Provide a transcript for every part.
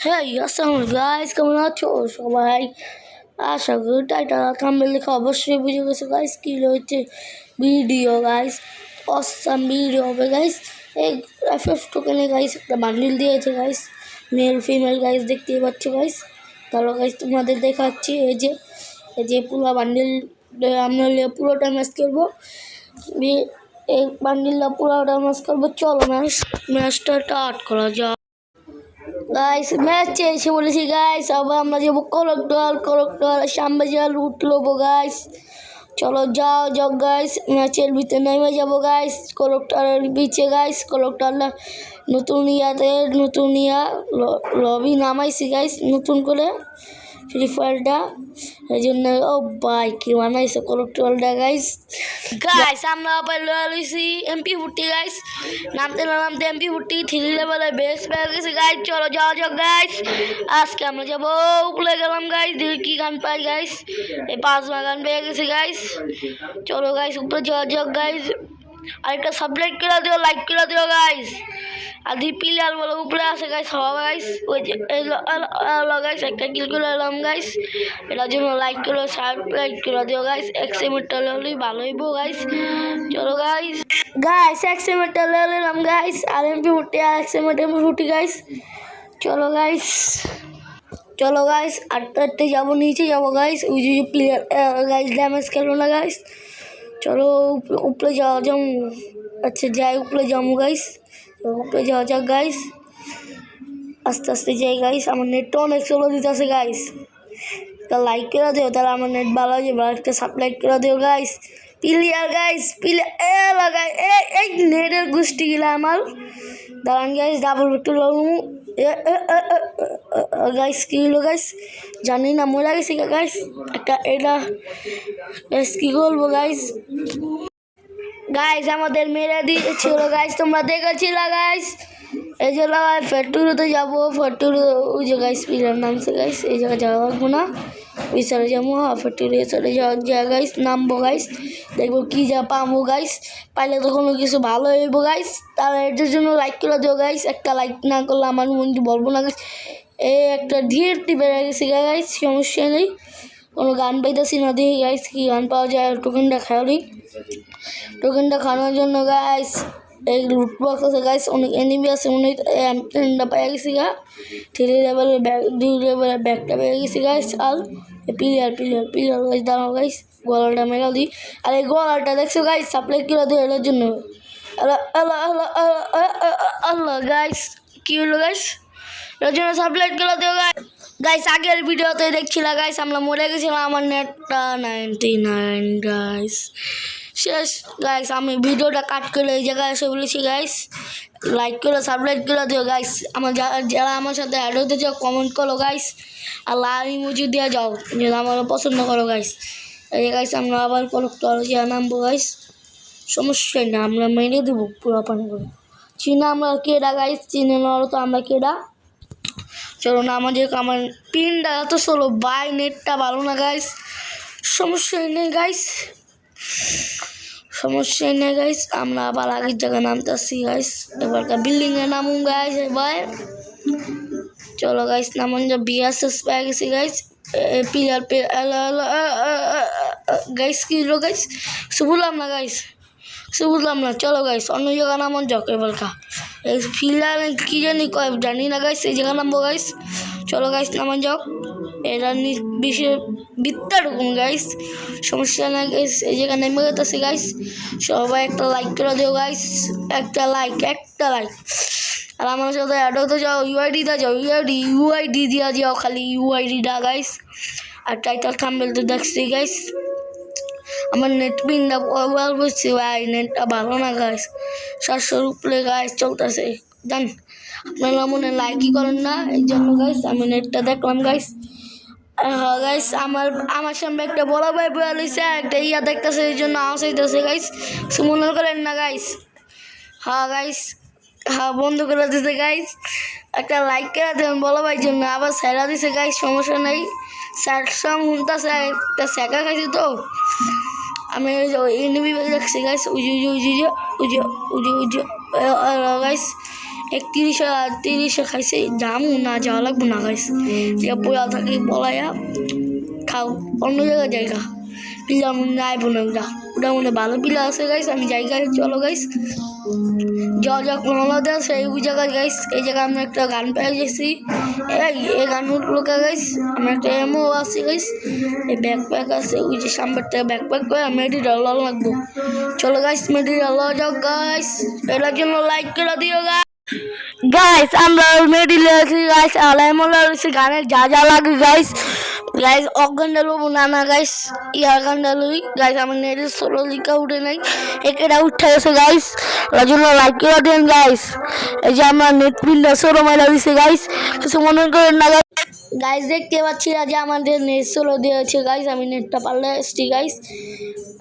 হ্যাঁ আসসালাম গাইস কেমন আছো সবাই আশা করি টাইটাল থাম্বেল দেখে অবশ্যই বুঝে গেছো গাইস কি রয়েছে ভিডিও গাইস অসাম ভিডিও হবে গাইস এই এফএফ টোকেনে গাইস একটা বান্ডিল দিয়েছে গাইস মেল ফিমেল গাইস দেখতেই পাচ্ছ গাইস তাহলে গাইস তোমাদের দেখাচ্ছি, এই যে এই যে পুরো বান্ডিল আমরা পুরোটা ম্যাচ করব। এই বান্ডিলটা পুরোটা ম্যাচ করব। চলো ম্যাচ ম্যাচটা স্টার্ট করা যাক। গাইস ম্যাচ এসে বলেছি গাইস আবার আমরা যাব করকডল করকডল যা লুট লোবো গাইস চলো যাও যাও গাইস ম্যাচের ভিতরে নেমে যাব গাইস করকটালের বিচে গাইস করকটাল নতুন ইয়াতে নতুন ইয়া লবি নামাইছি গাইস নতুন করে ফ্রি ফায়ারটা এই জন্য, ও ভাই, কি বানাইছে করকটালটা গাইস গাইস আমরা আবার লয়া লইছি এমপি ফুটি গাইস নামতে না নামতে এমপি ফুটি থ্রি লেভেলে বেস পেয়ে গেছে গাইস চলো যাও যাও গাইস আজকে আমরা যাব উপরে গেলাম গাইস দেখি কি গান পাই গাইস এই পাঁচ গান পেয়ে গেছে গাইস চলো গাইস উপরে যাওয়া যাও গাইস আরেকটা সাবস্ক্রাইব করে দিও লাইক করে দিও গাইস আর দুই প্লেয়ার বলে, উপরে আছে গাইস হওয়া গাইস ওই যে এলো গাইস একটা কিল করে এলাম গাইস এটার জন্য লাইক করে সাবস্ক্রাইব করে দিও গাইস এক সেমিটার হলেই ভালো হইব গাইস চলো গাইস গাইস এক সেমিটার এলাম গাইস আর এমপি ফুটি আর এক সেমিটার এমপি ফুটি গাইস চলো গাইস চলো গাইস আটটা আটটে যাব, নিচে যাব গাইস ওই যে প্লেয়ার গাইস ড্যামেজ খেলো না গাইস চলো উপ- উপরে যাওয়া যাও আচ্ছা যাই উপরে যাব গাইস উপরে যাওয়া যাক গাইস আস্তে আস্তে যাই গাইস আমার নেটটা অনেক স্লো দিতেছে গাইস তা লাইক করে দিও, তাহলে আমার নেট ভালো হয়ে যাবে। একটা সাবস্ক্রাইব করে দিও গাইস প্লেয়ার গাইস প্লেয়ার এ, লাগাই। এই নেটের গোষ্ঠী গিলা আমার। দাঁড়ান গাইস ডাবল লগু গাইস কি হলো গাইস জানি না মরে গেছি গাইস একটা এটা গাইস কি করব গাইস গাইস আমাদের মেরে দিয়েছিল গাইস তোমরা দেখেছিল গাইস এই যে লাগাই ফ্যাক্টরিতে যাব ফ্যাক্টরি ওই যে গাইস পিলার নামছে গাইস এই জায়গায় যাওয়া লাগবো না। ওই সাইডে যাব হ্যাঁ ফ্যাক্টরি এই সাইডে যাওয়া যা গাইস নামবো গাইস দেখব কি যা পাবো গাইস পাইলে তো কোনো কিছু ভালো হইব গাইস তাহলে এটার জন্য লাইক করে দিও গাইস একটা লাইক না করলে আমার মনটি বলব না গাইস এই একটা ধীর বেড়ে গেছে গাইস সমস্যা নেই। কোনো গান পাইতেছি না দেখি গাইস কি গান পাওয়া যায় টোকেনটা খাওয়ারি টোকেনটা খাওয়ানোর জন্য গাইস এই লুট বক্স আছে গাইস অনেক এনিমি আছে অনেক এমটা পেয়ে গেছি গা থ্রি লেভেলের ব্যাগ দুই লেভেলের ব্যাগটা পেয়ে গেছি গাইস আর প্লেয়ার প্লেয়ার প্লেয়ার গাইস দাঁড়াও গাইস গলাটা মেরা দিই আর এই গলাটা দেখছ গাইস সাপ্লাই কিলো দিয়ে এটার জন্য আল্লাহ গাইস কি হলো গাইস এর জন্য সাপ্লাই কিলো দিও গাইস গাইস আগের ভিডিওতে দেখছিলাম গাইস আমরা মরে গেছিলাম আমার নেটটা নাইনটি নাইন গাইস শেষ। গাইস আমি ভিডিওটা কাট করে এই জায়গায় এসে বলেছি গাইস লাইক করে সাবস্ক্রাইব করে দিও গাইস আমার যারা আমার সাথে অ্যাড হতে চাও কমেন্ট করো গাইস আর লাল ইমোজি দিয়ে যাও যে আমার পছন্দ করো গাইস এই গাইস আমরা আবার কলেক্টরে নামবো গাইস সমস্যা না, আমরা মেরে দেবো পুরো পানি করে চিনা আমরা কেডা গাইস চিনে নেওয়ার তো আমরা কেডা? চলো না, আমাদের আমার পিনটা এত স্লো বাই নেটটা ভালো না গাইস সমস্যাই নেই গাইস সমস্যাই নেই গাইস আমরা আবার আগের জায়গায় নামতেছি গাইস এবারকার বিল্ডিং এ নামুন গাইস এবার। চলো গাইস নামুন, যা বিএসএস পেয়ে গেছি গাইস পিলার গাইস কি হলো গাইস সে বললাম না গাইস সে বুঝলাম না, চলো গাইস অন্য জায়গা নামন, যাক এবারকা এই ফিলার কি জানি কয়, জানি না গাইস এই জায়গা নামবো গাইস চলো গাইস নামান যাও এরা বিষয়ে বিদ্যা ঢুকুন গাইস সমস্যা না গাইস এই জায়গা নেমে গেতেছে গাইস সবাই একটা লাইক করে দিও গাইস একটা লাইক একটা লাইক আর আমার সাথে অ্যাড হতে যাও ইউআইডি দা যাও ইউআইডি ইউআইডি দিয়া যাও খালি ইউআইডিটা গাইস আর টাইটাল থাম্বেল তো দেখছি গাইস আমার নেট পিনটা ওয়াল বসছে ভাই নেটটা ভালো না গাইস সাতশোর উপরে গাইস চলতেছে। জান আপনারা মনে লাইকই করেন না এই জন্য গাইস আমি নেটটা দেখলাম গাইস গাইস আমার আমার সামনে একটা বড় ভাই বয়া লইছে, একটা ইয়া দেখতেছে, এই জন্য আওয়াজ হইতেছে গাইস মনে করেন না গাইস হ্যাঁ গাইস হ্যাঁ বন্ধ করে দিছে গাইস একটা লাইক করে দেবেন বলো ভাই জন্য, আবার স্যারা দিছে গাইস সমস্যা নেই। স্যার সং শুনতেছে, একটা স্যাকা খাইছি তো। আমি এনিমি দেখছি গাইস উজু উজু উজু উজু উজু উজু গাইস একত্রিশে, তিরিশে খাইছে, যামু, না যাওয়া লাগবো, না খাইছে। যে পোয়া থাকি বলাইয়া খাও, অন্য জায়গায় জায়গা পিলা মনে আইব না ওটা ওটা মনে ভালো পিলা আছে গাইস, আমি জায়গায় চলো গাইস। যা যাক নলাদা সেই জায়গায় গাইস। এই জায়গায় আমরা একটা গান পেয়ে গেছি। এই এই গানগুলোকে গাইস। আমার একটা এমও আছে গাইস। এই ব্যাকপ্যাক আছে, ওই যে সামনের থেকে ব্যাকপ্যাক করে মেডিটা লল লাগবো। চলো গাইস মেডিটা ল যাও গাইস। এটার জন্য লাইক করে দিও গাইস গাইস আমরা মেডিল আছি গাইস আলাই মোলা হচ্ছে গানের যা যা লাগে গাইস গাইস অজ্ঞানটা লোবো না না গাইস ইয়ার গানটা লই গাইস আমার নেটের সোলো লিখা উঠে নাই একেটা উঠে গেছে গাইস ওর জন্য লাইক করে দেন গাইস এই যে আমার নেট বিলটা ষোলো মাইলা দিছে গাইস কিছু মনে করেন না গাইস গাইস দেখতে পাচ্ছি না যে আমাদের নেট ষোলো দিয়েছে গাইস আমি নেটটা পারলে এসছি গাইস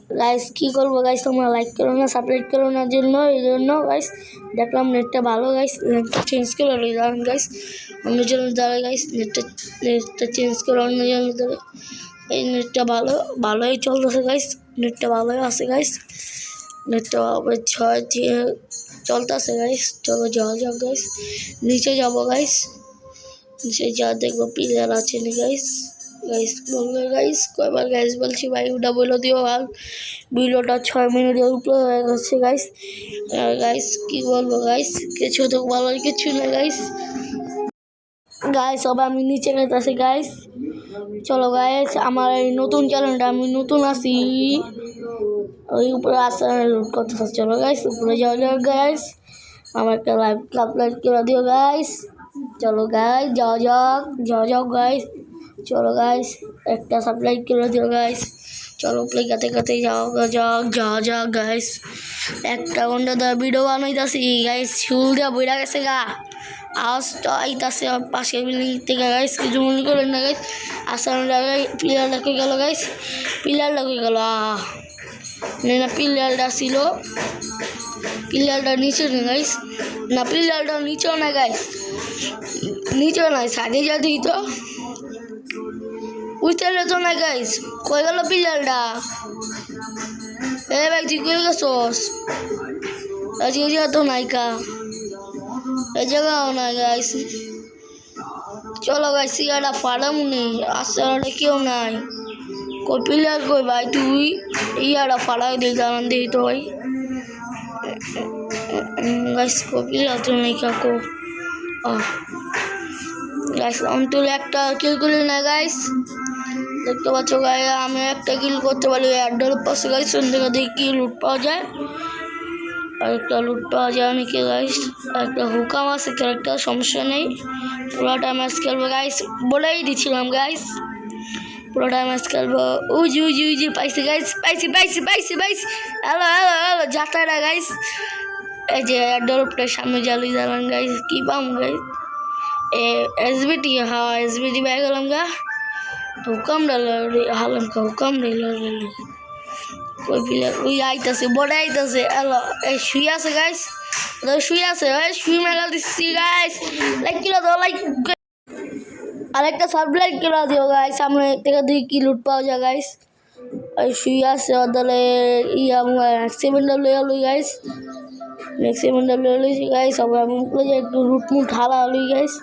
গাইস কি করব গাইস তোমরা লাইক করো না সাবস্ক্রাইব করো না, জন্য, এই জন্য গাইস দেখলাম নেটটা ভালো গাইস নেটটা চেঞ্জ করে দাঁড়ান গাইস অন্য জন্য দাঁড়ায় গাইস নেটটা নেটটা চেঞ্জ করে অন্য জন্য দাঁড়ায় এই নেটটা ভালো, ভালোই চলতেছে গাইস নেটটা ভালোই আছে গাইস নেটটা ছয় চলতেছে গাইস চলো যাওয়া যাক গাইস নিচে যাব গাইস নিচে যা দেখব প্লেয়ার আছে না গাইস গাইস বলবে গাইস কয়বার গাইস বলছি ওটা বলে দিও আর ভিডিওটা ছয় মিনিটের উপরে হয়ে গেছে গাইস গাইস কি বলব গাইস কিছু তো বলার কিছু না গাইস গাইস সবাই আমি নিচে গেতেছি গাইস চলো গাইস আমার এই নতুন চ্যানেলটা আমি নতুন আছি। ওই উপরে আসা কথা চলো গাইস উপরে যাওয়া যাও গাইস আমার একটা লাইভ ক্লাব করে দিও গাইস চলো গাইস যাও যাক যাও যাও গাইস চলো গাইস একটা সাপ্লাই করে দিও গাইস চলো প্লে গাতে গাতে যাও, যাক যাও যাক গাইস একটা ঘণ্টা ধরে ভিডিও বানাইতাছি গাইস শুল দিয়া বইরা গেছে গা। আওয়াজ তো আইতাছে পাশের বিল্ডিং থেকে গাইস কিছু মনে করেন না গাইস আসার পিলার লাগে গেল গাইস পিলার লাগে গেল? না পিলারটা ছিল। পিলারটা নিচে না গাইস না পিলারটা নিচেও না গাইস নিচেও নাই, সাইডে যা দিই তো। উঠতে তো না গাইস কই গেল পিলারটা এ ভাই তুই কই গেছস? আজকে তো নাইকা এই জায়গাও না গাইস চলো গাইস ইয়াটা ফাড়াম নেই আসলে কেউ নাই। কই পিলার কই ভাই, তুই? ইয়াটা ফাড়াই দিই দাঁড়ান দিই তো ভাই গাইস কই পিলার তো নেই কাকু গাইস তো একটা কিল করি না গাইস দেখতে পাচ্ছ গাই আমি একটা কিল করতে পারি। অ্যাডল পাশে গাইস ওখান থেকে দেখি লুট পাওয়া যায়? আর একটা লুট পাওয়া যায় অনেকে গাইস একটা হুকাম আছে একটা সমস্যা নেই। পুরোটা ম্যাচ খেলব গাইস বলেই দিছিলাম গাইস পুরোটা ম্যাচ খেলব। উজি উজি উজি পাইছি গাইস পাইছি পাইছি পাইছি পাইছি। হ্যালো হ্যালো হ্যালো যাতারা গাইস এই যে ডলপটার সামনে জালি জ্বালান গাইস কি পাম গাইস এ এসবিটি হ্যাঁ এসবিটি বাইক গেলাম গা। হুকাম হালাম কা হুকাম ওই পিলা ওই আইতাছে, বড় আইতাছে, এলো, এই শুই আছে গাইস শুই আছে, ওই শুই মেলা দিচ্ছি গাইস লাইক কিলো দাও লাইক আরেকটা সাবলাইক কিলো দিও গাইস সামনে থেকে দুই কি লুট পাওয়া যায় গাইস ওই শুই আছে, ওদলে ইয়া সেভেনটা লইয়া লই গাইস ম্যাক্সিমামটা লইয়া লইছি গাইস সবাই একটু লুট মুট ঢালা লই গাইস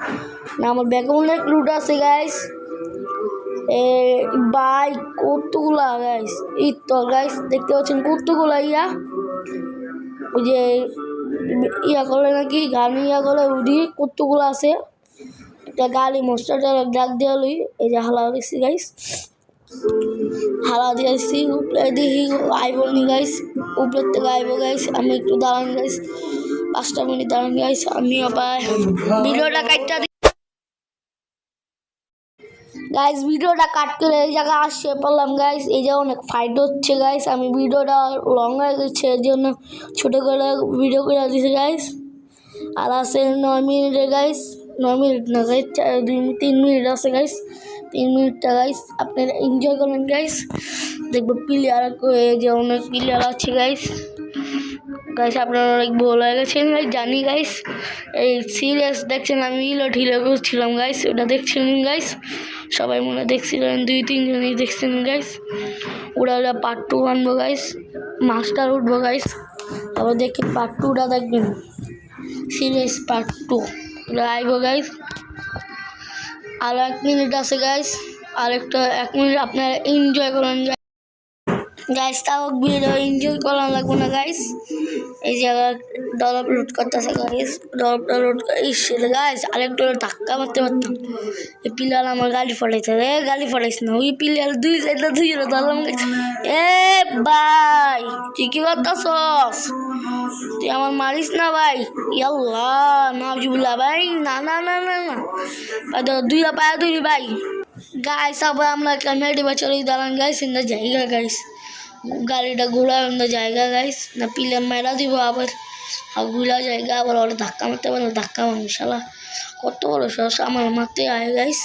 না, আমার ব্যাগে অনেক লুট আছে গাইস এ বাইক কতগুলা গাইস এই তো গাইস দেখতে পাচ্ছেন কতগুলা ইয়া? ওই যে ইয়া করলে নাকি গান ইয়া করলে উঠি কতগুলো আছে? একটা গাড়ি মোস্টারটা ডাক দেওয়া লই এই যে হালা দেখছি গাইস হালা দিয়েছি উপরে দেখি আইব নি গাইস উপরের থেকে আইব গাইস আমি একটু দাঁড়ান গাইস পাঁচটা মিনিট দাঁড়ান গাইস আমি আবার ভিডিওটা কাটটা গাইস ভিডিওটা কাট করে এই জায়গায় আসছে পড়লাম গাইস এই যে অনেক ফাইট হচ্ছে গাইস আমি ভিডিওটা লং হয়ে গেছে, এর জন্য ছোটো করে ভিডিও করে দিয়েছি গাইস আর আছে নয় মিনিটে গাইস নয় মিনিট না গাইস দুই, তিন মিনিট আছে গাইস তিন মিনিটটা গাইস আপনারা এনজয় করবেন গাইস দেখব প্লেয়ার যে অনেক প্লেয়ার আছে গাইস গাইস আপনারা অনেক ভুল হয়ে গেছেন গাইস জানি গাইস এই সিরিয়াস দেখছেন আমি ইলো ঢিলো করছিলাম গাইস ওটা দেখছিলেন গাইস সবাই মনে দেখছিলেন দুই, তিনজনই দেখছিলেন গাইস ওরা ওরা পার্ট টু আনব গাইস মাস্টার উঠবো গাইস আবার দেখি পার্ট টুটা দেখবেন। সিরিয়াস পার্ট টু আইব গাইস আরও এক মিনিট আছে গাইস আরেকটা এক মিনিট আপনারা এনজয় করুন গাইস তাও ভিডিও এনজয় করা লাগবে না গাইস এই জায়গা ডলপ রোড করতেছে গাইস ডলপটা রোড ইসে গাইস আরেকটা ধাক্কা মারতে পারতাম এই পিলার আমার গাড়ি ফটাইছে রে গাড়ি ফটাইছে না। ওই পিলার দুই সাইডে দুই ধরলাম এ ভাই তুই কি করতেছস? তুই আমার মারিস না, ভাই? ইয়াল্লা না জুবলা ভাই। না না না না না। ভাই দুইটা পায়া দুই ভাই। গাইস আবার আমরা ক্যামেরাটি বছর দাঁড়ান গাইস ইন্দা জায়গা গাইস গাড়িটা ঘোরা ইন্দা জায়গা গাইস না, পিলার মেরা দিব আবার। ঘোরা জায়গা, আবার ওরা ধাক্কা মারতে পারল ধাক্কা মারবো, শালা। কত বড় সস আমার মারতে আয় গাইস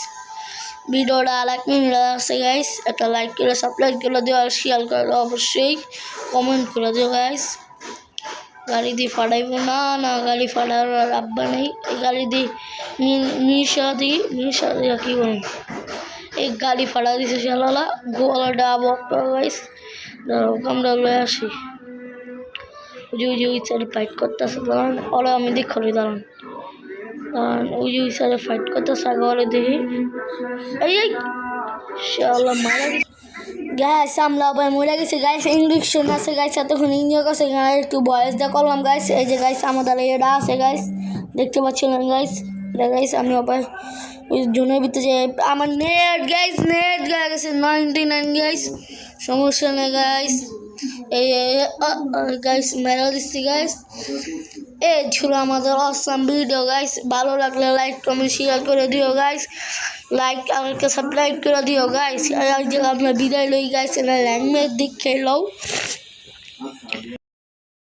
ভিডিওটা আর এক মিনিট আছে গাইস একটা লাইক করে সাবস্ক্রাইব করে দিও আর শেয়ার করে অবশ্যই। কমেন্ট করে দিও গাইস গাড়ি দিয়ে ফাটাইবো? না না, গাড়ি ফাটার আর আব্বা নেই। এই গাড়ি দিয়ে নিশা দিই নিশা দিয়ে কী করুন এই গাড়ি ফাটা দিছে, শালালা। গোয়ালাটা বক্তা গাইস আমরা আসি। ওই যে, ওই সাইডে ফাইট করতেছে, দাঁড়ান। ওরা আমি দেখো দাঁড়ান। দাঁড়ান, ওই যে, ওই সাইডে ফাইট করতেছে আগে দেখি। এই এই! মারা গ্যাস আমরা আবার মরে গেছি। গাইস ইঞ্জেকশন আছে গাইস এতক্ষণ আছে গাইস একটু বয়স দিয়ে করলাম গাইস এই যে গাইস আমাদের এটা আছে গাইস দেখতে পাচ্ছিলেন গাইস এটা গাইস আমি আবার ওই ভিতরে যে আমার নেট গাইস নেট গেছে নাইনটি নাইন গাইস সমস্যা নেই গাইস এই গাইস মেরা দিচ্ছি গাইস এই ছিল আমাদের অসাম ভিডিও গাইস ভালো লাগলে লাইক কমেন্ট শেয়ার করে দিও গাইস লাইক আমাকে সাবস্ক্রাইব করে দিও গাইস আর আমরা বিদায় লই গাইস ল্যাঙ্গুয়েজ দিক খেলাও।